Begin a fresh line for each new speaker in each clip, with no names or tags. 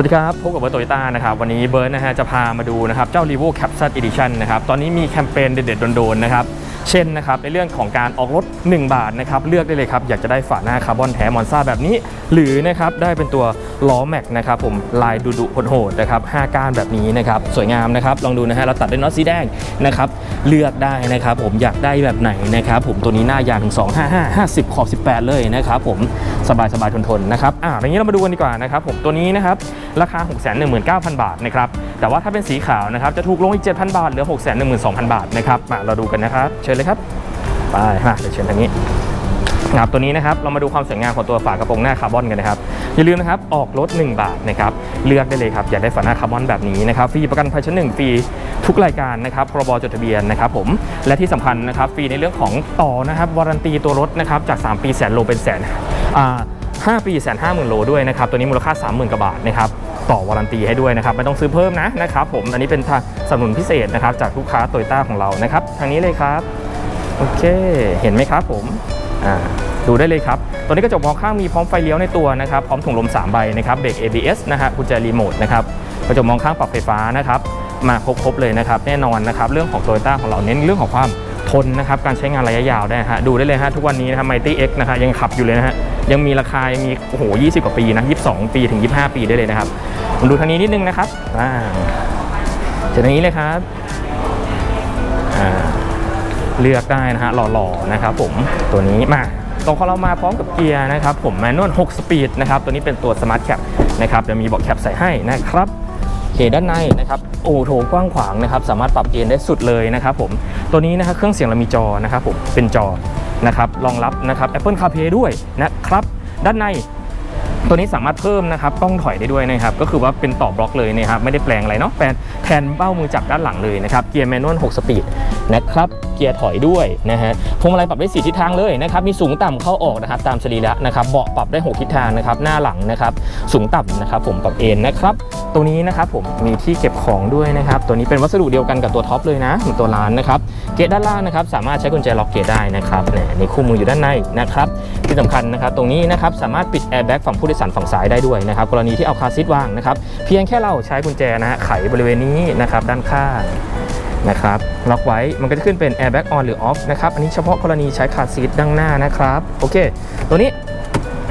วัสดีครับ พบกับเบิร์ตโตโยต้านะครับ วันนี้เบิร์ตนะฮะจะพามาดูนะครับ เจ้า r e v o Capsule Edition นะครับ ตอนนี้มีแคมเปญเด็ดๆ โดนๆ นะครับ เช่นนะครับ ในเรื่องของการออกรถ 1 บาทนะครับ เลือกได้เลยครับ อยากจะได้ฝาหน้าคาร์บอนแท้มอนซ่าแบบนี้ หรือนะครับ ได้เป็นตัวล้อแม็กนะครับผมลายดุดุโหดๆนะครับ5ก้านแบบนี้นะครับ สวยงามนะครับ ลองดูนะฮะเราตัดด้วยน็อตสีแดงนะครับเลือกได้นะครับผมอยากได้แบบไหนนะครับผมตัวนี้หน้ายางถึง255 50ขอบ18 เลยนะครับผม สบายสบายๆทนๆนะครับอ่าอย่างนี้เรามาดูกันดีกว่านะครับผมตัวนี้นะครับราคา 619,000 บาทนะครับแต่ว่าถ้าเป็นสีขาวนะครับจะถูกลงอีก 7,000 บาทเหลือ 612,000 บาทนะครับมาเราดูกันนะครับเชิญเลยครับไปมาเดี๋ยวเชิญทางนี้ครับตัวนี้นะครับเรามาดูความสวยงามของตัวฝากระโปรงหน้าคาร์บอนกันนะครับ อย่าลืมนะครับออกรถ 1 บาทนะครับเลือกได้เลยครับอยากได้ฝาหน้าคาร์บอนแบบนี้นะครับฟรีประกันภัยชั้นหนึ่งฟรีทุกรายการนะครับพรบจดทะเบียนนะครับผมและที่สำคัญนะครับฟรีในเรื่องของต่อนะครับวารันตีตัวรถนะครับจาก 3 ปีแสนโลเป็นแสนอ่าห้าปีแสนห้าหมื่นโลด้วยนะครับตัวนี้มูลค่า 30,000กว่าบาทนะครับต่อวารันตีให้ด้วยนะครับไม่ต้องซื้อเพิ่มนะนะครับผมอันนี้เป็นทางสนับสนุนพิเศษนะครับจากลูกค้าโตโยต้าของเรานะครับทางนี้เลยครับโอเค เห็นไหมครับผมอ่า ดูได้เลยครับ ตัวนี้กระจกมองข้างมีพร้อมไฟเลี้ยวในตัวนะครับ พร้อมถุงลม 3 ใบนะครับ เบรก ABS นะฮะกุญแจรีโมทนะครับ กระจกมองข้างปรับไฟฟ้านะครับ มาครบๆเลยนะครับ แน่นอนนะครับ เรื่องของ Toyota ของเราเน้นเรื่องของความทนนะครับ การใช้งานระยะยาวได้ฮะ ดูได้เลยฮะทุกวันนี้นะครับ Mighty X นะฮะยังขับอยู่เลยนะฮะ ยังมีราคา ยังมีโอ้โห20กว่าปีนะ22ปีถึง 25 ปีได้เลยนะครับมาดูทางนี้นิดนึงนะครับอ่าเจอทางนี้เลยครับอ่าเลือกได้นะฮะหล่อๆนะครับผมตัวนี้มา ของเรามาพร้อมกับเกียร์นะครับผมแมนนวล6สปีดนะครับตัวนี้เป็นตัวสมาร์ทแคปนะครับจะมีเบาะแคปใส่ให้นะครับโอเคด้านในนะครับโอ้โถกว้างขวางนะครับสามารถปรับเอนได้สุดเลยนะครับผมตัวนี้นะครับเครื่องเสียงเรามีจอนะครับผมเป็นจอนะครับรองรับนะครับ Apple CarPlay ด้วยนะครับ ด้านใน ตัวนี้สามารถเพิ่มนะครับกล้องถอยได้ด้วยนะครับก็คือว่าเป็นต่อบล็อกเลยนะครับไม่ได้แปลงอะไรเนาะแปลงแทนเบ้ามือจับด้านหลังเลยนะครับเกียร์แมนนวล6สปีดนะครับเกียร์ถอยด้วยนะฮะพวงมาลัยปรับได้4ทิศทางเลยนะครับมีสูงต่ำเข้าออกนะครับตามสรีระนะครับเบาะปรับได้ 6 ทิศทางนะครับหน้าหลังนะครับสูงต่ำนะครับผมปรับเอนนะครับ ตัวนี้นะครับผมมีที่เก็บของด้วยนะครับ ตัวนี้เป็นวัสดุเดียวกันกับตัวท็อปเลยนะตัวร้านนะครับเกตด้านล่างนะครับสามารถใช้กุญแจล็อกเกตได้นะครับเนี่ยในคู่มืออยู่ด้านในนะครับที่สำคัญนะครับตรงนี้นะครับสามารถปิดแอร์แบ็กฝั่งผู้โดยสารฝั่งซ้ายได้ด้วยนะครับกรณีที่เอาคาซีทวางนะครับเพียงแค่เราใช้กุญแจนะฮะไขบริเวณนี้นะครับด้านข้างนะครับล็อกไว้มันก็จะขึ้นเป็น airbag on หรือ off นะครับอันนี้เฉพาะกรณีใช้คาซีทด้านหน้านะครับโอเค ตัวนี้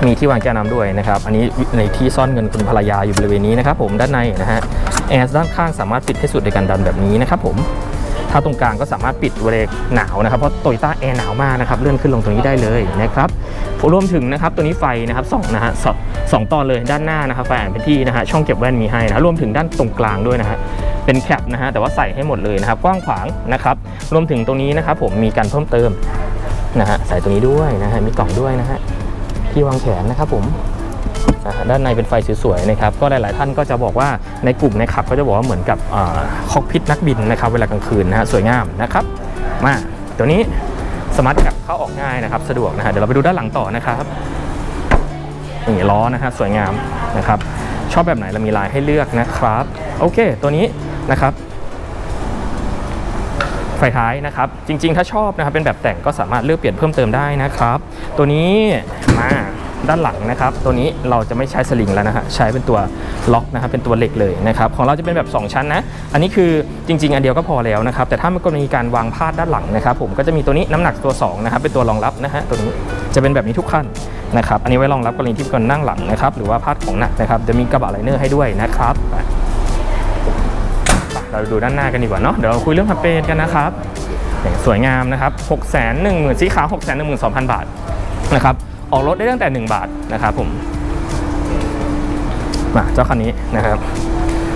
มีที่วางแก้วน้ำด้วยนะครับ อันนี้ในที่ซ่อนเงินคุณภรรยาอยู่บริเวณนี้นะครับผมด้านในนะฮะแอร์ด้านข้างสามารถปิดให้สุดในการดันแบบนี้นะครับผมถ้าตรงกลางก็สามารถปิดเวลาหนาวนะครับเพราะโตโยต้าแอร์หนาวมากนะครับเลื่อนขึ้นลงตรงนี้ได้เลยนะครับรวมถึงนะครับตัวนี้ไฟนะครับสองนะฮะสองสองตอนเลยด้านหน้านะครับไฟอ่านเป็นที่นะฮะช่องเก็บแว่นมีให้นะรวมถึงด้านตรงกลางด้วยนะฮะเป็นแคปนะฮะแต่ว่าใส่ให้หมดเลยนะครับ กว้างขวางนะครับ รวมถึงตรงนี้นะครับผมมีการเพิ่มเติมนะฮะใส่ตรงนี้ด้วยนะฮะมีกล่องด้วยนะฮะ ที่วางแขนนะครับผมด้านในเป็นไฟสวยๆนะครับก็หลาย ๆ ท่านก็จะบอกว่าในกลุ่มในขับก็จะบอกว่าเหมือนกับคอกพิทนักบินนะครับเวลากลางคืนนะฮะสวยงามนะครับมาตัวนี้สมาร์ทแคปเข้าออกง่ายนะครับสะดวกนะฮะเดี๋ยวเราไปดูด้านหลังต่อนะครับนี่ล้อนะฮะสวยงามนะครับชอบแบบไหนเรามีลายให้เลือกนะครับ โอเค ตัวนี้นะครับ ไฟท้ายนะครับ จริง ๆ ถ้าชอบนะครับเป็นแบบแต่งก็สามารถเลือกเปลี่ยนเพิ่มเติมได้นะครับ ตัวนี้ มาด้านหลังนะครับ ตัวนี้เราจะไม่ใช้สลิงแล้วนะฮะใช้เป็นตัวล็อกนะครับเป็นตัวเหล็กเลยนะครับของเราจะเป็นแบบ 2 ชั้นนะอันนี้คือจริง ๆ อันเดียวก็พอแล้วนะครับแต่ถ้ามันก็มีการวางพาดด้านหลังนะครับ ผมก็จะมีตัวนี้น้ำหนักตัว2นะครับเป็นตัวรองรับนะฮะตัวนี้จะเป็นแบบนี้ทุกขั้นนะครับอันนี้ไว้รองรับกรณีที่คนนั่งหลังนะครับหรือว่าพาดของหนักนะครับจะมีกระบะไลเนอร์ให้ด้วยนะครับเราดูด้านหน้ากันดีกว่าเนาะเดี๋ยวเราคุยเรื่องแคมเปญกันนะครับสวยงามนะครับ6 1 0 0 0 0สีขาว6 1 2 0 0 0 บาทนะครับ ออกรถได้ตั้งแต่ 1 บาทนะครับผมมาเจ้าคันนี้นะครับ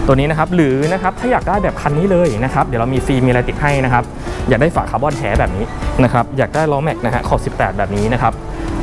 ตัวนี้นะครับหรือนะครับถ้าอยากได้แบบคันนี้เลยนะครับ เดี๋ยวเรามีฟรีมีอะไรติดให้นะครับ อยากได้ฝาคาร์บอนแท้แบบนี้นะครับ อยากได้ล้อแม็กนะฮะขอบ 18 แบบนี้นะครับ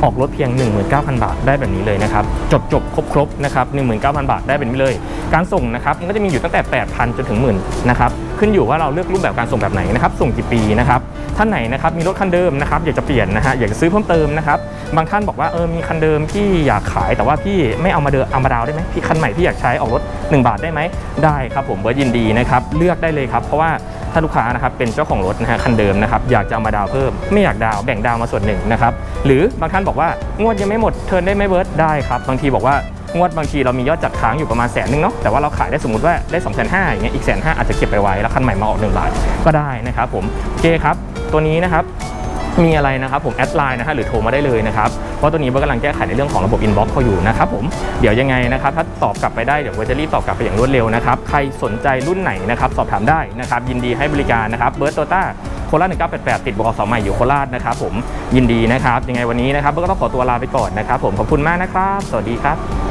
ออกรถเพียง 19,000 บาทได้แบบนี้เลยนะครับ จบจบครบครบนะครับ 19,000 บาทได้แบบนี้เลย การส่งนะครับ มันก็จะมีอยู่ตั้งแต่ 8,000 จนถึงหมื่นนะครับ ขึ้นอยู่ว่าเราเลือกรูปแบบการส่งแบบไหนนะครับ ส่งกี่ปีนะครับท่านไหนนะครับมีรถคันเดิมนะครับอยากจะเปลี่ยนนะฮะอยากจะซื้อเพิ่มเติมนะครับบางท่านบอกว่าเออมีคันเดิมที่อยากขายแต่ว่าพี่ไม่เอามาเดิมเอามาดาวได้ไหมพี่คันใหม่พี่อยากใช้ออกรถ 1 บาทได้ไหมได้ครับผมเบิร์ดยินดีนะครับเลือกได้เลยครับเพราะว่าถ้าลูกค้านะครับเป็นเจ้าของรถนะฮะคันเดิมนะครับอยากจะเอามาดาวเพิ่ม ไม่อยากดาวแบ่งดาวมาส่วนหนึ่งนะครับหรือบางท่านบอกว่างวดยังไม่หมดเทิร์นได้ไหมเบิร์ดได้ครับบางทีบอกว่า งวดบางทีเรามียอดจัดค้างอยู่ประมาณแสนนึงเนาะแต่ว่าเราขายได้สมมติว่าได้2องแสนห้าอย่างเงี้ยอีกแสนห้าอาจจะเก็บไปไว้แล้วคันใหม่มาออก1บาทก็ได้นะครับผมเคครับตัวนี้นะครับมีอะไรนะครับผมแอดไลน์นะฮะหรือโทรมาได้เลยนะครับเพราะตัวนี้เบิร์กำลังแก้ไขในเรื่องของระบบอินบ็อกซ์เขาอยู่นะครับผมเดี๋ยวยังไงนะครับถ้าตอบกลับไปได้เดี๋ยวเบิร์จะรีบตอบกลับไปอย่างรวดเร็วนะครับใครสนใจรุ่นไหนนะครับสอบถามได้นะครับยินดีให้บริการนะครับเบิร์ตโตต้าโคราช1988 ติดบกสใหม่อยู่โคราชนะครับผมยินดีนะครับยังไงวันนี้นะครับเบิร์ก็ต้องขอตัวลาไปก่อนนะครับผมขอบคุณมากนะครับ สวัสดีครับ